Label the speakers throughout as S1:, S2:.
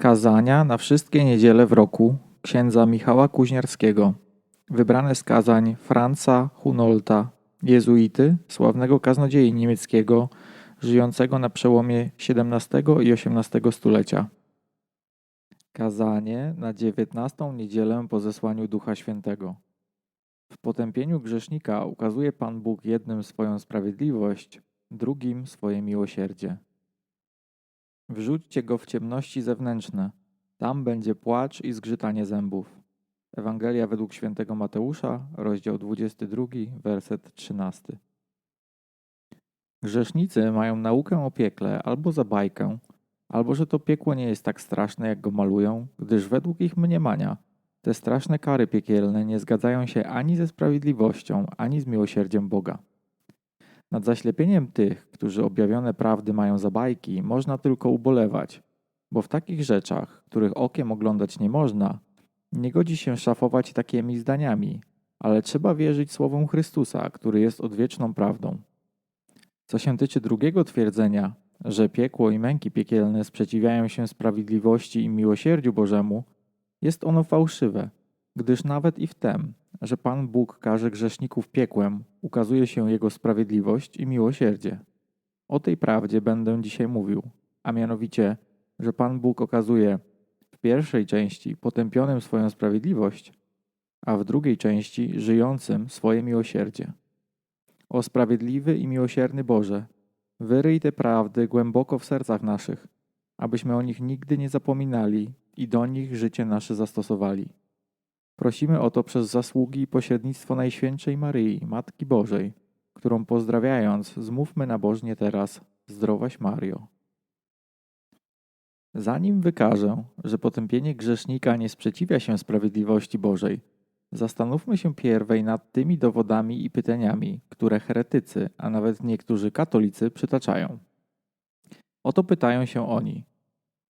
S1: Kazania na wszystkie niedziele w roku księdza Michała Kuźniarskiego. Wybrane z kazań Franza Hunolta, jezuity, sławnego kaznodziei niemieckiego, żyjącego na przełomie XVII i XVIII stulecia. Kazanie na dziewiętnastą niedzielę po zesłaniu Ducha Świętego. W potępieniu grzesznika ukazuje Pan Bóg jednym swoją sprawiedliwość, drugim swoje miłosierdzie. Wrzućcie go w ciemności zewnętrzne. Tam będzie płacz i zgrzytanie zębów. Ewangelia według świętego Mateusza, rozdział 22, werset 13. Grzesznicy mają naukę o piekle albo za bajkę, albo że to piekło nie jest tak straszne, jak go malują, gdyż według ich mniemania te straszne kary piekielne nie zgadzają się ani ze sprawiedliwością, ani z miłosierdziem Boga. Nad zaślepieniem tych, którzy objawione prawdy mają za bajki, można tylko ubolewać, bo w takich rzeczach, których okiem oglądać nie można, nie godzi się szafować takimi zdaniami, ale trzeba wierzyć słowom Chrystusa, który jest odwieczną prawdą. Co się tyczy drugiego twierdzenia, że piekło i męki piekielne sprzeciwiają się sprawiedliwości i miłosierdziu Bożemu, jest ono fałszywe, gdyż nawet i w tem, że Pan Bóg każe grzeszników piekłem, ukazuje się Jego sprawiedliwość i miłosierdzie. O tej prawdzie będę dzisiaj mówił, a mianowicie, że Pan Bóg okazuje w pierwszej części potępionym swoją sprawiedliwość, a w drugiej części żyjącym swoje miłosierdzie. O sprawiedliwy i miłosierny Boże, wyryj te prawdy głęboko w sercach naszych, abyśmy o nich nigdy nie zapominali i do nich życie nasze zastosowali. Prosimy o to przez zasługi i pośrednictwo Najświętszej Maryi, Matki Bożej, którą pozdrawiając, zmówmy nabożnie teraz Zdrowaś Mario. Zanim wykażę, że potępienie grzesznika nie sprzeciwia się sprawiedliwości Bożej, zastanówmy się pierwej nad tymi dowodami i pytaniami, które heretycy, a nawet niektórzy katolicy przytaczają. Oto pytają się oni –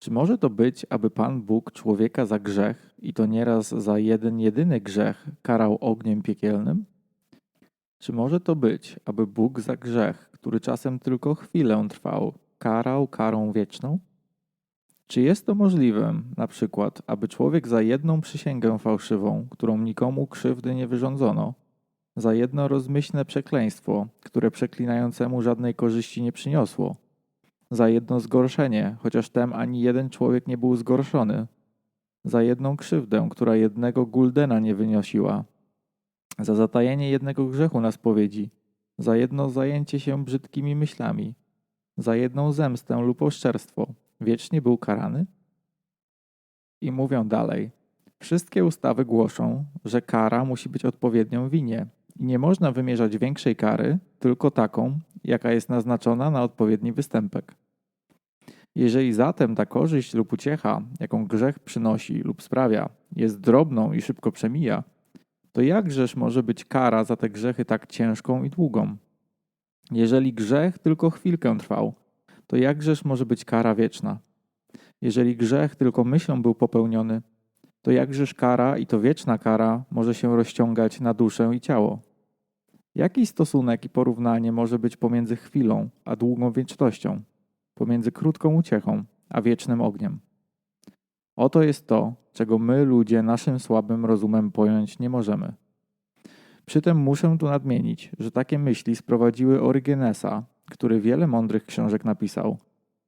S1: czy może to być, aby Pan Bóg człowieka za grzech, i to nieraz za jeden jedyny grzech, karał ogniem piekielnym? Czy może to być, aby Bóg za grzech, który czasem tylko chwilę trwał, karał karą wieczną? Czy jest to możliwe, na przykład, aby człowiek za jedną przysięgę fałszywą, którą nikomu krzywdy nie wyrządzono, za jedno rozmyślne przekleństwo, które przeklinającemu żadnej korzyści nie przyniosło, za jedno zgorszenie, chociaż tem ani jeden człowiek nie był zgorszony, za jedną krzywdę, która jednego guldena nie wyniosiła, za zatajenie jednego grzechu na spowiedzi, za jedno zajęcie się brzydkimi myślami, za jedną zemstę lub oszczerstwo, wiecznie był karany? I mówią dalej. Wszystkie ustawy głoszą, że kara musi być odpowiednią winie nie można wymierzać większej kary, tylko taką, jaka jest naznaczona na odpowiedni występek. Jeżeli zatem ta korzyść lub uciecha, jaką grzech przynosi lub sprawia, jest drobną i szybko przemija, to jakżeż może być kara za te grzechy tak ciężką i długą? Jeżeli grzech tylko chwilkę trwał, to jakżeż może być kara wieczna? Jeżeli grzech tylko myślą był popełniony, to jakżeż kara i to wieczna kara może się rozciągać na duszę i ciało? Jaki stosunek i porównanie może być pomiędzy chwilą a długą wiecznością? pomiędzy krótką uciechą a wiecznym ogniem. Oto jest to, czego my ludzie naszym słabym rozumem pojąć nie możemy. Przytem muszę tu nadmienić, że takie myśli sprowadziły Orygenesa, który wiele mądrych książek napisał,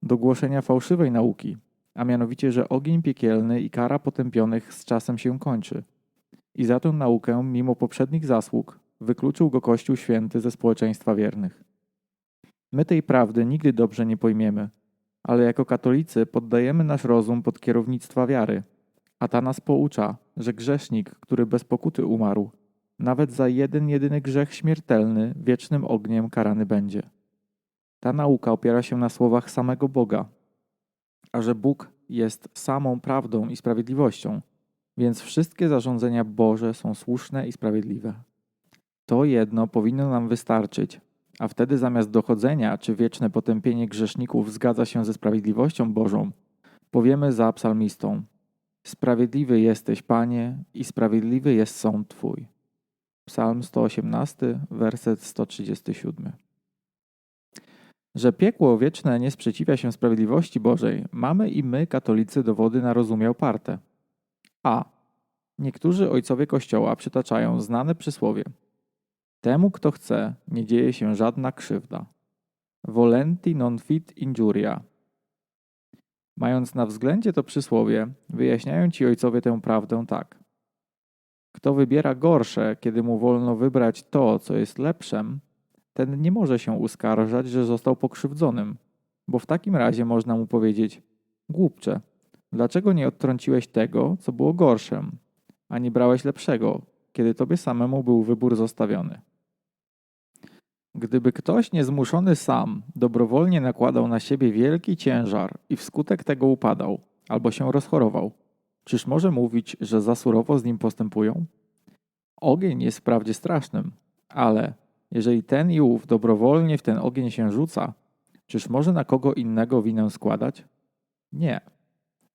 S1: do głoszenia fałszywej nauki, a mianowicie, że ogień piekielny i kara potępionych z czasem się kończy. I za tę naukę, mimo poprzednich zasług, wykluczył go Kościół Święty ze społeczeństwa wiernych. My tej prawdy nigdy dobrze nie pojmiemy, ale jako katolicy poddajemy nasz rozum pod kierownictwa wiary, a ta nas poucza, że grzesznik, który bez pokuty umarł, nawet za jeden jedyny grzech śmiertelny wiecznym ogniem karany będzie. Ta nauka opiera się na słowach samego Boga, a że Bóg jest samą prawdą i sprawiedliwością, więc wszystkie zarządzenia Boże są słuszne i sprawiedliwe. To jedno powinno nam wystarczyć, a wtedy zamiast dochodzenia, czy wieczne potępienie grzeszników zgadza się ze sprawiedliwością Bożą, powiemy za psalmistą: Sprawiedliwy jesteś, Panie, i sprawiedliwy jest sąd Twój. Psalm 118, werset 137. Że piekło wieczne nie sprzeciwia się sprawiedliwości Bożej, mamy i my, katolicy, dowody na rozumie oparte. A. Niektórzy ojcowie Kościoła przytaczają znane przysłowie. Temu, kto chce, nie dzieje się żadna krzywda. Volenti non fit injuria. Mając na względzie to przysłowie, wyjaśniają ci ojcowie tę prawdę tak. Kto wybiera gorsze, kiedy mu wolno wybrać to, co jest lepszem, ten nie może się uskarżać, że został pokrzywdzonym, bo w takim razie można mu powiedzieć: Głupcze, dlaczego nie odtrąciłeś tego, co było gorszym, a nie brałeś lepszego, kiedy tobie samemu był wybór zostawiony? Gdyby ktoś niezmuszony sam dobrowolnie nakładał na siebie wielki ciężar i wskutek tego upadał albo się rozchorował, czyż może mówić, że za surowo z nim postępują? Ogień jest wprawdzie strasznym, ale jeżeli ten i ów dobrowolnie w ten ogień się rzuca, czyż może na kogo innego winę składać? Nie.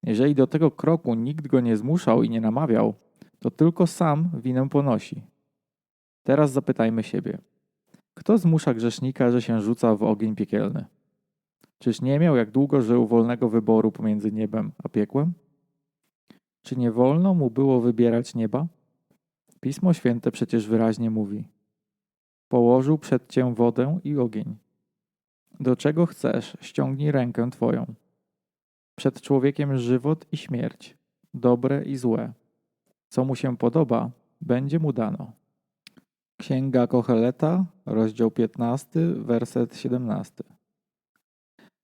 S1: Jeżeli do tego kroku nikt go nie zmuszał i nie namawiał, to tylko sam winę ponosi. Teraz zapytajmy siebie. Kto zmusza grzesznika, że się rzuca w ogień piekielny? Czyż nie miał jak długo żył wolnego wyboru pomiędzy niebem a piekłem? Czy nie wolno mu było wybierać nieba? Pismo Święte przecież wyraźnie mówi: Położył przed cię wodę i ogień. Do czego chcesz, ściągnij rękę twoją. Przed człowiekiem żywot i śmierć, dobre i złe. Co mu się podoba, będzie mu dano. Księga Kocheleta, rozdział 15, werset 17.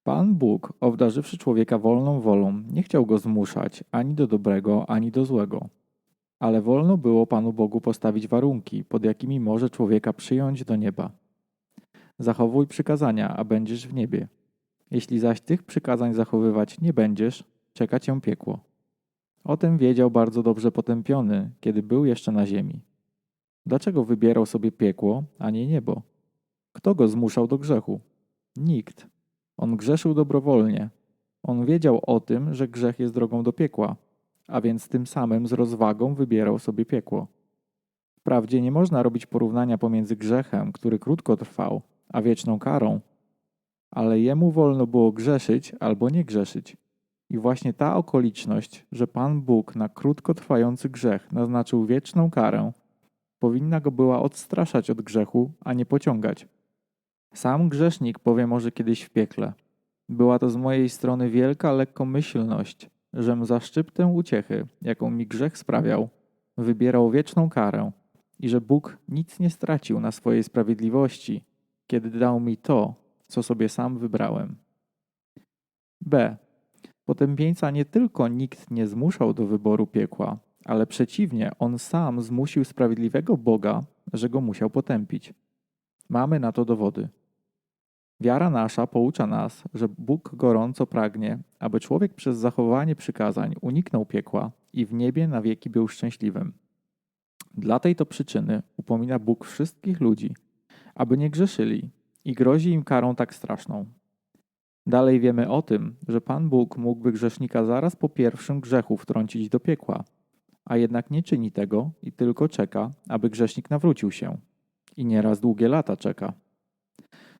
S1: Pan Bóg, obdarzywszy człowieka wolną wolą, nie chciał go zmuszać ani do dobrego, ani do złego. Ale wolno było Panu Bogu postawić warunki, pod jakimi może człowieka przyjąć do nieba. Zachowuj przykazania, a będziesz w niebie. Jeśli zaś tych przykazań zachowywać nie będziesz, czeka cię piekło. O tym wiedział bardzo dobrze potępiony, kiedy był jeszcze na ziemi. Dlaczego wybierał sobie piekło, a nie niebo? Kto go zmuszał do grzechu? Nikt. On grzeszył dobrowolnie. On wiedział o tym, że grzech jest drogą do piekła, a więc tym samym z rozwagą wybierał sobie piekło. Wprawdzie nie można robić porównania pomiędzy grzechem, który krótko trwał, a wieczną karą, ale jemu wolno było grzeszyć albo nie grzeszyć. I właśnie ta okoliczność, że Pan Bóg na krótko trwający grzech naznaczył wieczną karę, powinna go była odstraszać od grzechu, a nie pociągać. Sam grzesznik powie może kiedyś w piekle. Była to z mojej strony wielka lekkomyślność, żem za szczyptę uciechy, jaką mi grzech sprawiał, wybierał wieczną karę i że Bóg nic nie stracił na swojej sprawiedliwości, kiedy dał mi to, co sobie sam wybrałem. B. Potępieńca nie tylko nikt nie zmuszał do wyboru piekła, ale przeciwnie, on sam zmusił sprawiedliwego Boga, że go musiał potępić. Mamy na to dowody. Wiara nasza poucza nas, że Bóg gorąco pragnie, aby człowiek przez zachowanie przykazań uniknął piekła i w niebie na wieki był szczęśliwym. Dla tej to przyczyny upomina Bóg wszystkich ludzi, aby nie grzeszyli i grozi im karą tak straszną. Dalej wiemy o tym, że Pan Bóg mógłby grzesznika zaraz po pierwszym grzechu wtrącić do piekła, a jednak nie czyni tego i tylko czeka, aby grzesznik nawrócił się. I nieraz długie lata czeka.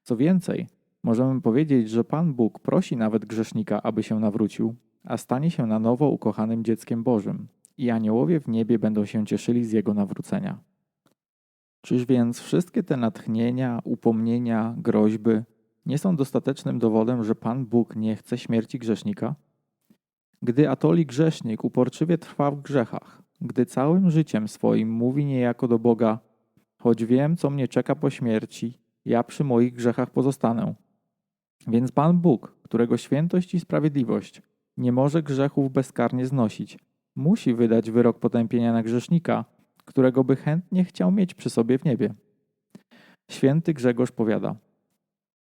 S1: Co więcej, możemy powiedzieć, że Pan Bóg prosi nawet grzesznika, aby się nawrócił, a stanie się na nowo ukochanym dzieckiem Bożym, i aniołowie w niebie będą się cieszyli z jego nawrócenia. Czyż więc wszystkie te natchnienia, upomnienia, groźby nie są dostatecznym dowodem, że Pan Bóg nie chce śmierci grzesznika? Gdy atoli grzesznik uporczywie trwa w grzechach, gdy całym życiem swoim mówi niejako do Boga, choć wiem, co mnie czeka po śmierci, ja przy moich grzechach pozostanę. Więc Pan Bóg, którego świętość i sprawiedliwość nie może grzechów bezkarnie znosić, musi wydać wyrok potępienia na grzesznika, którego by chętnie chciał mieć przy sobie w niebie. Święty Grzegorz powiada: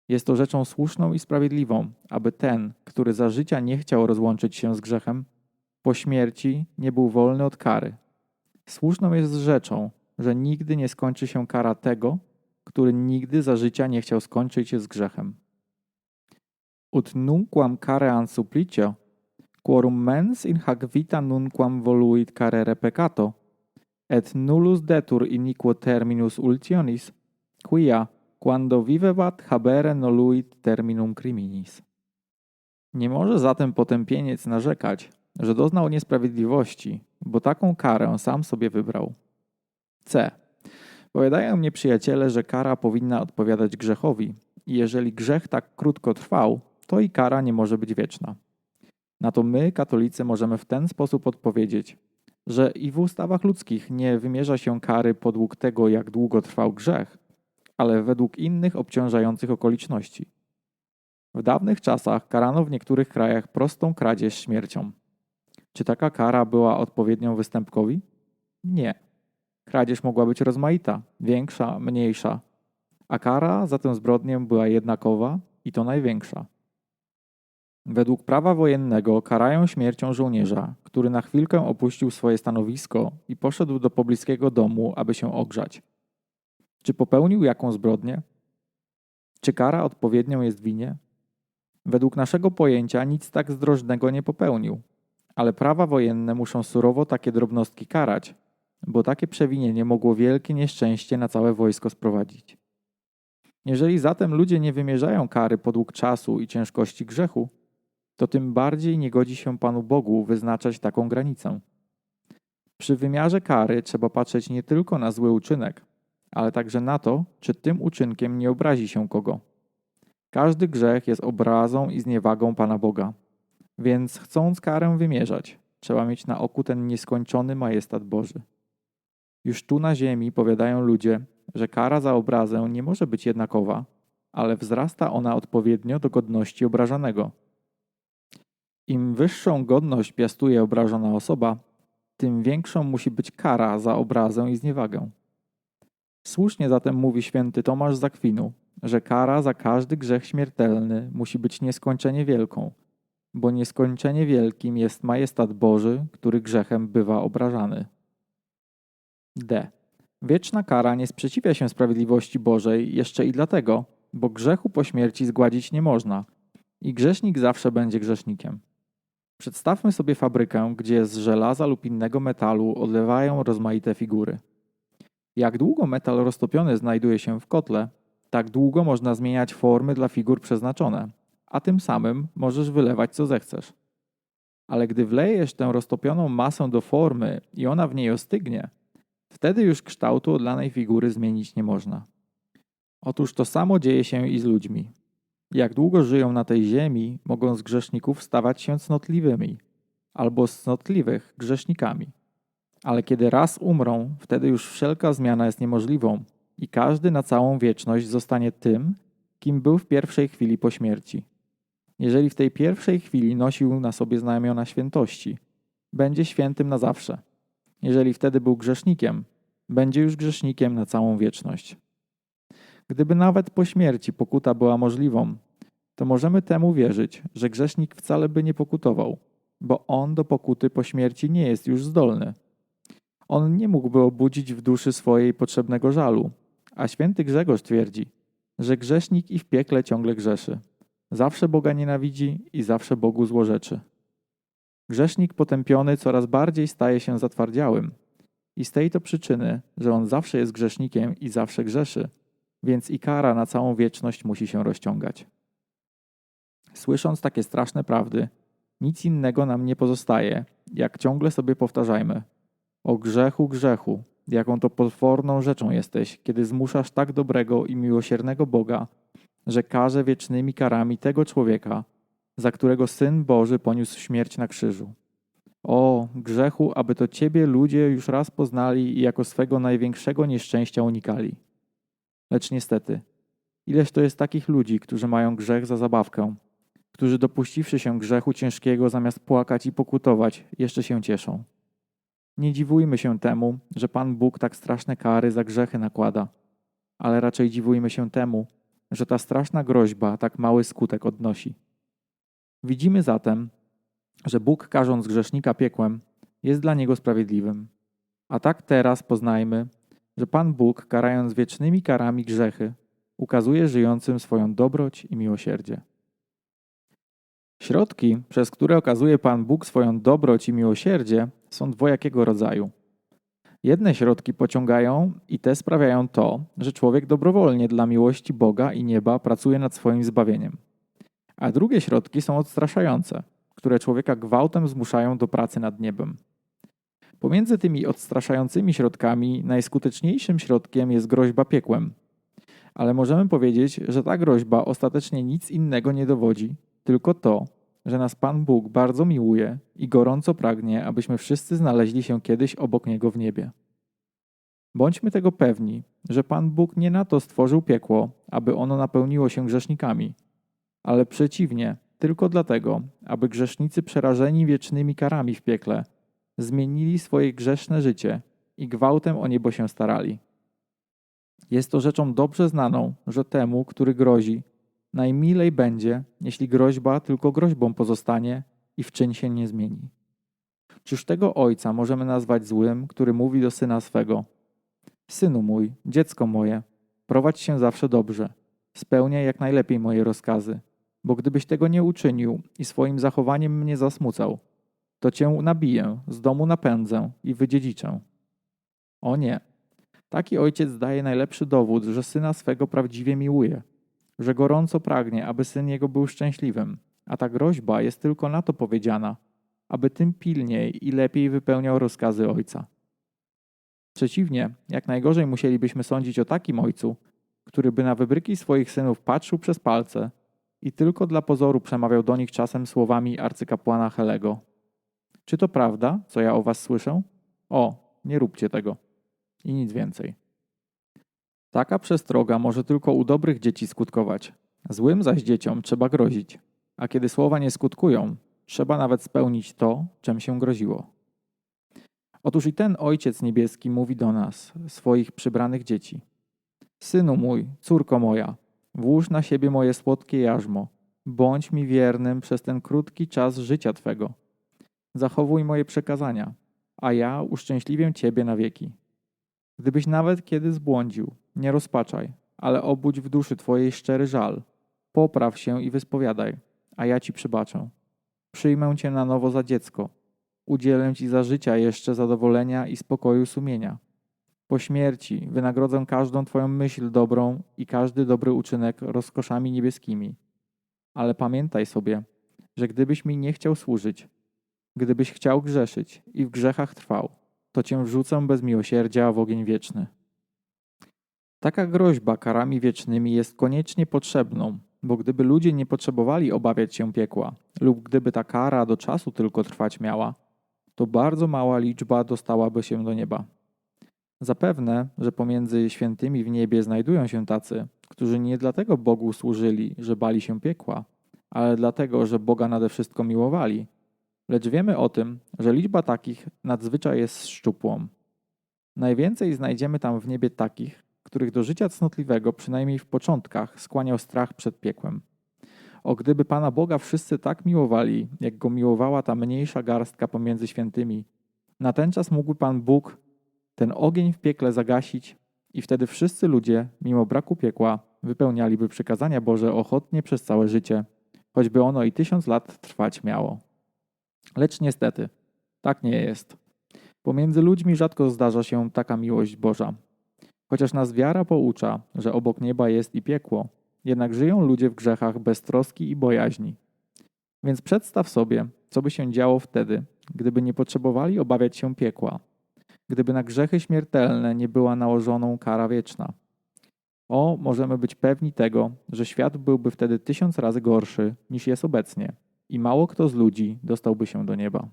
S1: Jest to rzeczą słuszną i sprawiedliwą, aby ten, który za życia nie chciał rozłączyć się z grzechem, po śmierci nie był wolny od kary. Słuszną jest rzeczą, że nigdy nie skończy się kara tego, który nigdy za życia nie chciał skończyć się z grzechem. Ut nunquam an supplicio, quorum mens in hac vita nunquam voluit carere peccato, et nullus detur iniquo terminus ultionis, quia, quando vivebat habere noluit terminum criminis. Nie może zatem potępieniec narzekać, że doznał niesprawiedliwości, bo taką karę sam sobie wybrał. C. Powiadają mnie przyjaciele, że kara powinna odpowiadać grzechowi i jeżeli grzech tak krótko trwał, to i kara nie może być wieczna. Na to my, katolicy, możemy w ten sposób odpowiedzieć, że i w ustawach ludzkich nie wymierza się kary podług tego, jak długo trwał grzech, ale według innych obciążających okoliczności. W dawnych czasach karano w niektórych krajach prostą kradzież śmiercią. Czy taka kara była odpowiednią występkowi? Nie. Kradzież mogła być rozmaita, większa, mniejsza, a kara za tę zbrodnię była jednakowa i to największa. Według prawa wojennego karają śmiercią żołnierza, który na chwilkę opuścił swoje stanowisko i poszedł do pobliskiego domu, aby się ogrzać. Czy popełnił jaką zbrodnię? Czy kara odpowiednią jest winie? Według naszego pojęcia nic tak zdrożnego nie popełnił, ale prawa wojenne muszą surowo takie drobnostki karać, bo takie przewinienie mogło wielkie nieszczęście na całe wojsko sprowadzić. Jeżeli zatem ludzie nie wymierzają kary podług czasu i ciężkości grzechu, to tym bardziej nie godzi się Panu Bogu wyznaczać taką granicę. Przy wymiarze kary trzeba patrzeć nie tylko na zły uczynek, ale także na to, czy tym uczynkiem nie obrazi się kogo. Każdy grzech jest obrazą i zniewagą Pana Boga, więc chcąc karę wymierzać, trzeba mieć na oku ten nieskończony majestat Boży. Już tu na ziemi powiadają ludzie, że kara za obrazę nie może być jednakowa, ale wzrasta ona odpowiednio do godności obrażanego. Im wyższą godność piastuje obrażona osoba, tym większą musi być kara za obrazę i zniewagę. Słusznie zatem mówi święty Tomasz z Akwinu, że kara za każdy grzech śmiertelny musi być nieskończenie wielką, bo nieskończenie wielkim jest majestat Boży, który grzechem bywa obrażany. D. Wieczna kara nie sprzeciwia się sprawiedliwości Bożej jeszcze i dlatego, bo grzechu po śmierci zgładzić nie można i grzesznik zawsze będzie grzesznikiem. Przedstawmy sobie fabrykę, gdzie z żelaza lub innego metalu odlewają rozmaite figury. Jak długo metal roztopiony znajduje się w kotle, tak długo można zmieniać formy dla figur przeznaczone, a tym samym możesz wylewać co zechcesz. Ale gdy wlejesz tę roztopioną masę do formy i ona w niej ostygnie, wtedy już kształtu odlanej figury zmienić nie można. Otóż to samo dzieje się i z ludźmi. Jak długo żyją na tej ziemi, mogą z grzeszników stawać się cnotliwymi, albo z cnotliwych grzesznikami. Ale kiedy raz umrą, wtedy już wszelka zmiana jest niemożliwą i każdy na całą wieczność zostanie tym, kim był w pierwszej chwili po śmierci. Jeżeli w tej pierwszej chwili nosił na sobie znamiona świętości, będzie świętym na zawsze. Jeżeli wtedy był grzesznikiem, będzie już grzesznikiem na całą wieczność. Gdyby nawet po śmierci pokuta była możliwą, to możemy temu wierzyć, że grzesznik wcale by nie pokutował, bo on do pokuty po śmierci nie jest już zdolny. On nie mógłby obudzić w duszy swojej potrzebnego żalu, a święty Grzegorz twierdzi, że grzesznik i w piekle ciągle grzeszy. Zawsze Boga nienawidzi i zawsze Bogu złorzeczy. Grzesznik potępiony coraz bardziej staje się zatwardziałym. I z tej to przyczyny, że on zawsze jest grzesznikiem i zawsze grzeszy, więc i kara na całą wieczność musi się rozciągać. Słysząc takie straszne prawdy, nic innego nam nie pozostaje, jak ciągle sobie powtarzajmy: O grzechu, grzechu, jaką to potworną rzeczą jesteś, kiedy zmuszasz tak dobrego i miłosiernego Boga, że karze wiecznymi karami tego człowieka, za którego Syn Boży poniósł śmierć na krzyżu. O, grzechu, aby to Ciebie ludzie już raz poznali i jako swego największego nieszczęścia unikali. Lecz niestety, ileż to jest takich ludzi, którzy mają grzech za zabawkę, którzy dopuściwszy się grzechu ciężkiego, zamiast płakać i pokutować, jeszcze się cieszą. Nie dziwujmy się temu, że Pan Bóg tak straszne kary za grzechy nakłada, ale raczej dziwujmy się temu, że ta straszna groźba tak mały skutek odnosi. Widzimy zatem, że Bóg karząc grzesznika piekłem, jest dla niego sprawiedliwym. A tak teraz poznajmy, że Pan Bóg, karając wiecznymi karami grzechy, ukazuje żyjącym swoją dobroć i miłosierdzie. Środki, przez które okazuje Pan Bóg swoją dobroć i miłosierdzie, są dwojakiego rodzaju. Jedne środki pociągają i te sprawiają to, że człowiek dobrowolnie dla miłości Boga i nieba pracuje nad swoim zbawieniem. A drugie środki są odstraszające, które człowieka gwałtem zmuszają do pracy nad niebem. Pomiędzy tymi odstraszającymi środkami najskuteczniejszym środkiem jest groźba piekłem. Ale możemy powiedzieć, że ta groźba ostatecznie nic innego nie dowodzi, tylko to, że nas Pan Bóg bardzo miłuje i gorąco pragnie, abyśmy wszyscy znaleźli się kiedyś obok Niego w niebie. Bądźmy tego pewni, że Pan Bóg nie na to stworzył piekło, aby ono napełniło się grzesznikami, ale przeciwnie, tylko dlatego, aby grzesznicy przerażeni wiecznymi karami w piekle zmienili swoje grzeszne życie i gwałtem o niebo się starali. Jest to rzeczą dobrze znaną, że temu, który grozi, najmilej będzie, jeśli groźba tylko groźbą pozostanie i w czyn się nie zmieni. Czyż tego ojca możemy nazwać złym, który mówi do syna swego: Synu mój, dziecko moje, prowadź się zawsze dobrze, spełniaj jak najlepiej moje rozkazy, bo gdybyś tego nie uczynił i swoim zachowaniem mnie zasmucał, to cię nabiję, z domu napędzę i wydziedziczę. O nie. Taki ojciec daje najlepszy dowód, że syna swego prawdziwie miłuje, że gorąco pragnie, aby syn jego był szczęśliwym, a ta groźba jest tylko na to powiedziana, aby tym pilniej i lepiej wypełniał rozkazy ojca. Przeciwnie, jak najgorzej musielibyśmy sądzić o takim ojcu, który by na wybryki swoich synów patrzył przez palce i tylko dla pozoru przemawiał do nich czasem słowami arcykapłana Helego. Czy to prawda, co ja o was słyszę? O, nie róbcie tego. I nic więcej. Taka przestroga może tylko u dobrych dzieci skutkować. Złym zaś dzieciom trzeba grozić. A kiedy słowa nie skutkują, trzeba nawet spełnić to, czym się groziło. Otóż i ten Ojciec Niebieski mówi do nas, swoich przybranych dzieci. Synu mój, córko moja, włóż na siebie moje słodkie jarzmo, bądź mi wiernym przez ten krótki czas życia Twego. Zachowuj moje przekazania, a ja uszczęśliwię Ciebie na wieki. Gdybyś nawet kiedy zbłądził, nie rozpaczaj, ale obudź w duszy Twojej szczery żal. Popraw się i wyspowiadaj, a ja Ci przybaczę. Przyjmę Cię na nowo za dziecko. Udzielę Ci za życia jeszcze zadowolenia i spokoju sumienia. Po śmierci wynagrodzę każdą Twoją myśl dobrą i każdy dobry uczynek rozkoszami niebieskimi. Ale pamiętaj sobie, że gdybyś mi nie chciał służyć, gdybyś chciał grzeszyć i w grzechach trwał, to Cię wrzucę bez miłosierdzia w ogień wieczny. Taka groźba karami wiecznymi jest koniecznie potrzebną, bo gdyby ludzie nie potrzebowali obawiać się piekła, lub gdyby ta kara do czasu tylko trwać miała, to bardzo mała liczba dostałaby się do nieba. Zapewne, że pomiędzy świętymi w niebie znajdują się tacy, którzy nie dlatego Bogu służyli, że bali się piekła, ale dlatego, że Boga nade wszystko miłowali. Lecz wiemy o tym, że liczba takich nadzwyczaj jest szczupłą. Najwięcej znajdziemy tam w niebie takich, których do życia cnotliwego, przynajmniej w początkach, skłaniał strach przed piekłem. O gdyby Pana Boga wszyscy tak miłowali, jak go miłowała ta mniejsza garstka pomiędzy świętymi, na ten czas mógłby Pan Bóg ten ogień w piekle zagasić i wtedy wszyscy ludzie, mimo braku piekła, wypełnialiby przykazania Boże ochotnie przez całe życie, choćby ono i tysiąc lat trwać miało. Lecz niestety, tak nie jest. Pomiędzy ludźmi rzadko zdarza się taka miłość Boża. Chociaż nas wiara poucza, że obok nieba jest i piekło, jednak żyją ludzie w grzechach bez troski i bojaźni. Więc przedstaw sobie, co by się działo wtedy, gdyby nie potrzebowali obawiać się piekła, gdyby na grzechy śmiertelne nie była nałożoną kara wieczna. O, możemy być pewni tego, że świat byłby wtedy tysiąc razy gorszy niż jest obecnie i mało kto z ludzi dostałby się do nieba.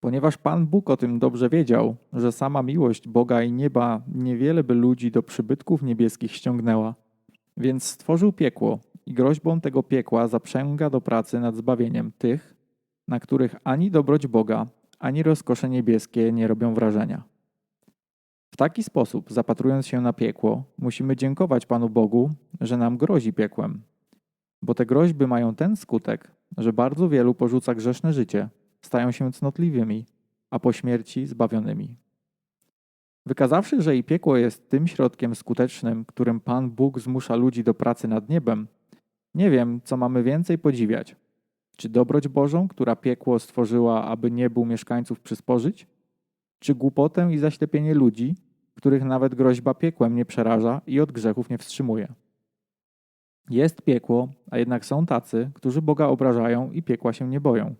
S1: Ponieważ Pan Bóg o tym dobrze wiedział, że sama miłość Boga i nieba niewiele by ludzi do przybytków niebieskich ściągnęła, więc stworzył piekło i groźbą tego piekła zaprzęga do pracy nad zbawieniem tych, na których ani dobroć Boga, ani rozkosze niebieskie nie robią wrażenia. W taki sposób, zapatrując się na piekło, musimy dziękować Panu Bogu, że nam grozi piekłem, bo te groźby mają ten skutek, że bardzo wielu porzuca grzeszne życie stają się cnotliwymi, a po śmierci zbawionymi. Wykazawszy, że i piekło jest tym środkiem skutecznym, którym Pan Bóg zmusza ludzi do pracy nad niebem, nie wiem, co mamy więcej podziwiać. Czy dobroć Bożą, która piekło stworzyła, aby niebu mieszkańców przysporzyć? Czy głupotę i zaślepienie ludzi, których nawet groźba piekłem nie przeraża i od grzechów nie wstrzymuje? Jest piekło, a jednak są tacy, którzy Boga obrażają i piekła się nie boją.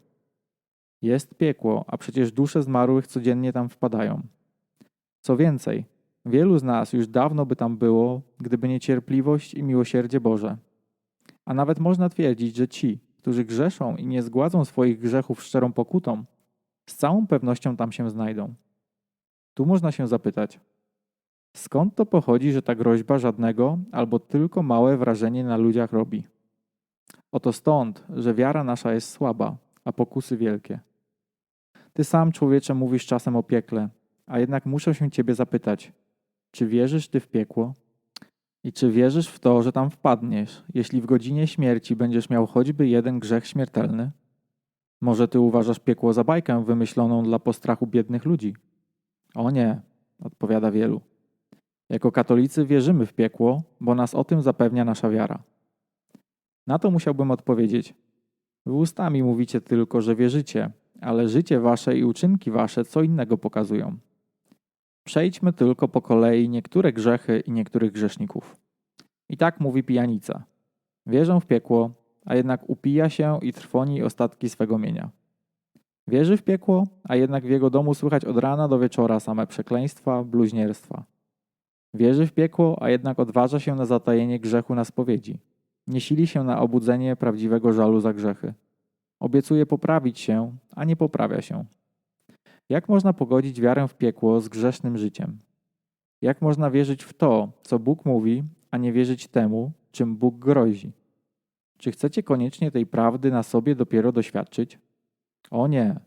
S1: Jest piekło, a przecież dusze zmarłych codziennie tam wpadają. Co więcej, wielu z nas już dawno by tam było, gdyby nie cierpliwość i miłosierdzie Boże. A nawet można twierdzić, że ci, którzy grzeszą i nie zgładzą swoich grzechów szczerą pokutą, z całą pewnością tam się znajdą. Tu można się zapytać, skąd to pochodzi, że ta groźba żadnego albo tylko małe wrażenie na ludziach robi? Oto stąd, że wiara nasza jest słaba, a pokusy wielkie. Ty sam, człowiecze, mówisz czasem o piekle, a jednak muszę się ciebie zapytać, czy wierzysz ty w piekło? I czy wierzysz w to, że tam wpadniesz, jeśli w godzinie śmierci będziesz miał choćby jeden grzech śmiertelny? Może ty uważasz piekło za bajkę wymyśloną dla postrachu biednych ludzi? O nie, odpowiada wielu. Jako katolicy wierzymy w piekło, bo nas o tym zapewnia nasza wiara. Na to musiałbym odpowiedzieć. Wy ustami mówicie tylko, że wierzycie, ale życie wasze i uczynki wasze co innego pokazują. Przejdźmy tylko po kolei niektóre grzechy i niektórych grzeszników. I tak mówi pijanica. Wierzę w piekło, a jednak upija się i trwoni ostatki swego mienia. Wierzy w piekło, a jednak w jego domu słychać od rana do wieczora same przekleństwa, bluźnierstwa. Wierzy w piekło, a jednak odważa się na zatajenie grzechu na spowiedzi. Nie sili się na obudzenie prawdziwego żalu za grzechy. Obiecuje poprawić się, a nie poprawia się. Jak można pogodzić wiarę w piekło z grzesznym życiem? Jak można wierzyć w to, co Bóg mówi, a nie wierzyć temu, czym Bóg grozi? Czy chcecie koniecznie tej prawdy na sobie dopiero doświadczyć? O nie,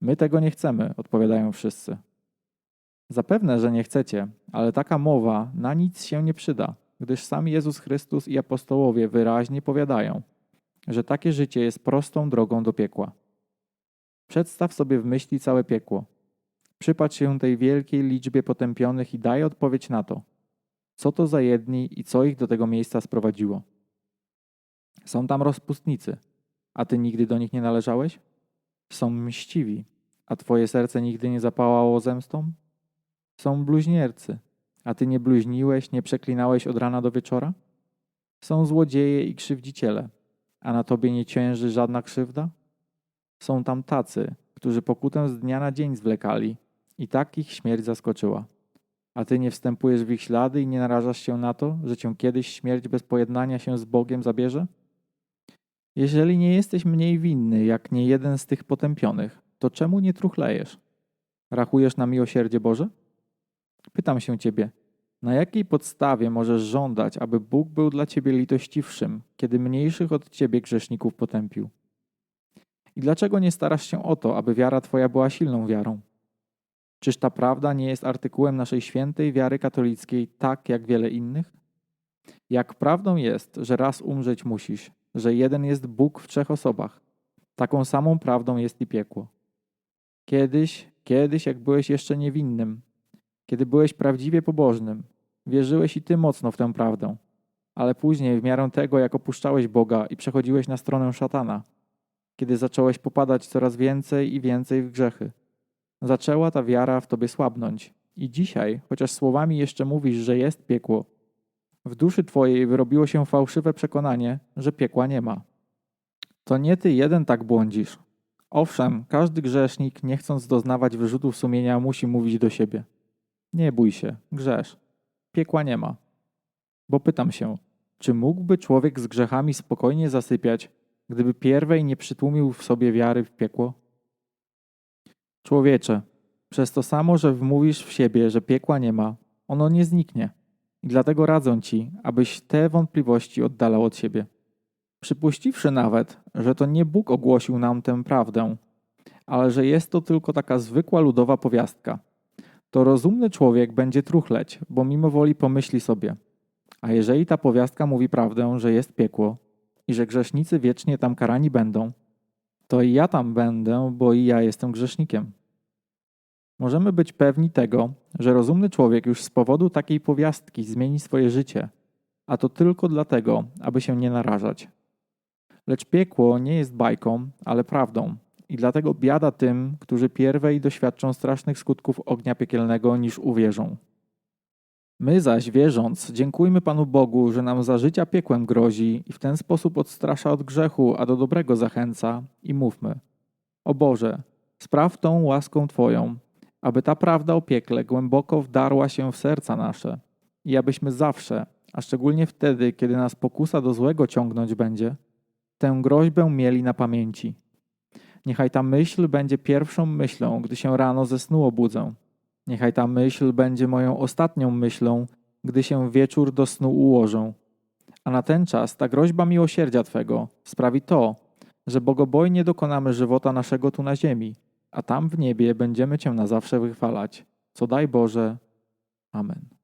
S1: my tego nie chcemy, odpowiadają wszyscy. Zapewne, że nie chcecie, ale taka mowa na nic się nie przyda, gdyż sam Jezus Chrystus i apostołowie wyraźnie powiadają, że takie życie jest prostą drogą do piekła. Przedstaw sobie w myśli całe piekło. Przypatrz się tej wielkiej liczbie potępionych i daj odpowiedź na to, co to za jedni i co ich do tego miejsca sprowadziło. Są tam rozpustnicy, a ty nigdy do nich nie należałeś? Są mściwi, a twoje serce nigdy nie zapałało zemstą? Są bluźniercy, a ty nie bluźniłeś, nie przeklinałeś od rana do wieczora? Są złodzieje i krzywdziciele, a na tobie nie cięży żadna krzywda? Są tam tacy, którzy pokutę z dnia na dzień zwlekali i tak ich śmierć zaskoczyła. A ty nie wstępujesz w ich ślady i nie narażasz się na to, że cię kiedyś śmierć bez pojednania się z Bogiem zabierze? Jeżeli nie jesteś mniej winny jak nie jeden z tych potępionych, to czemu nie truchlejesz? Rachujesz na miłosierdzie Boże? Pytam się ciebie, na jakiej podstawie możesz żądać, aby Bóg był dla ciebie litościwszym, kiedy mniejszych od ciebie grzeszników potępił? I dlaczego nie starasz się o to, aby wiara twoja była silną wiarą? Czyż ta prawda nie jest artykułem naszej świętej wiary katolickiej, tak jak wiele innych? Jak prawdą jest, że raz umrzeć musisz, że jeden jest Bóg w trzech osobach, taką samą prawdą jest i piekło. Kiedyś, kiedyś, jak byłeś jeszcze niewinnym, kiedy byłeś prawdziwie pobożnym, wierzyłeś i ty mocno w tę prawdę, ale później, w miarę tego, jak opuszczałeś Boga i przechodziłeś na stronę szatana, kiedy zacząłeś popadać coraz więcej i więcej w grzechy, zaczęła ta wiara w tobie słabnąć. I dzisiaj, chociaż słowami jeszcze mówisz, że jest piekło, w duszy twojej wyrobiło się fałszywe przekonanie, że piekła nie ma. To nie ty jeden tak błądzisz. Owszem, każdy grzesznik, nie chcąc doznawać wyrzutów sumienia, musi mówić do siebie. Nie bój się, grzesz. Piekła nie ma. Bo pytam się, czy mógłby człowiek z grzechami spokojnie zasypiać, gdyby pierwej nie przytłumił w sobie wiary w piekło? Człowiecze, przez to samo, że wmówisz w siebie, że piekła nie ma, ono nie zniknie. I dlatego radzę ci, abyś te wątpliwości oddalał od siebie. Przypuściwszy nawet, że to nie Bóg ogłosił nam tę prawdę, ale że jest to tylko taka zwykła ludowa powiastka, to rozumny człowiek będzie truchleć, bo mimo woli pomyśli sobie: A jeżeli ta powiastka mówi prawdę, że jest piekło i że grzesznicy wiecznie tam karani będą, to i ja tam będę, bo i ja jestem grzesznikiem. Możemy być pewni tego, że rozumny człowiek już z powodu takiej powiastki zmieni swoje życie, a to tylko dlatego, aby się nie narażać. Lecz piekło nie jest bajką, ale prawdą, i dlatego biada tym, którzy pierwej doświadczą strasznych skutków ognia piekielnego, niż uwierzą. My zaś, wierząc, dziękujmy Panu Bogu, że nam za życia piekłem grozi i w ten sposób odstrasza od grzechu, a do dobrego zachęca i mówmy. O Boże, spraw tą łaską Twoją, aby ta prawda o piekle głęboko wdarła się w serca nasze i abyśmy zawsze, a szczególnie wtedy, kiedy nas pokusa do złego ciągnąć będzie, tę groźbę mieli na pamięci. Niechaj ta myśl będzie pierwszą myślą, gdy się rano ze snu obudzę. Niechaj ta myśl będzie moją ostatnią myślą, gdy się wieczór do snu ułożę. A na ten czas ta groźba miłosierdzia Twego sprawi to, że bogobojnie dokonamy żywota naszego tu na ziemi, a tam w niebie będziemy Cię na zawsze wychwalać. Co daj Boże. Amen.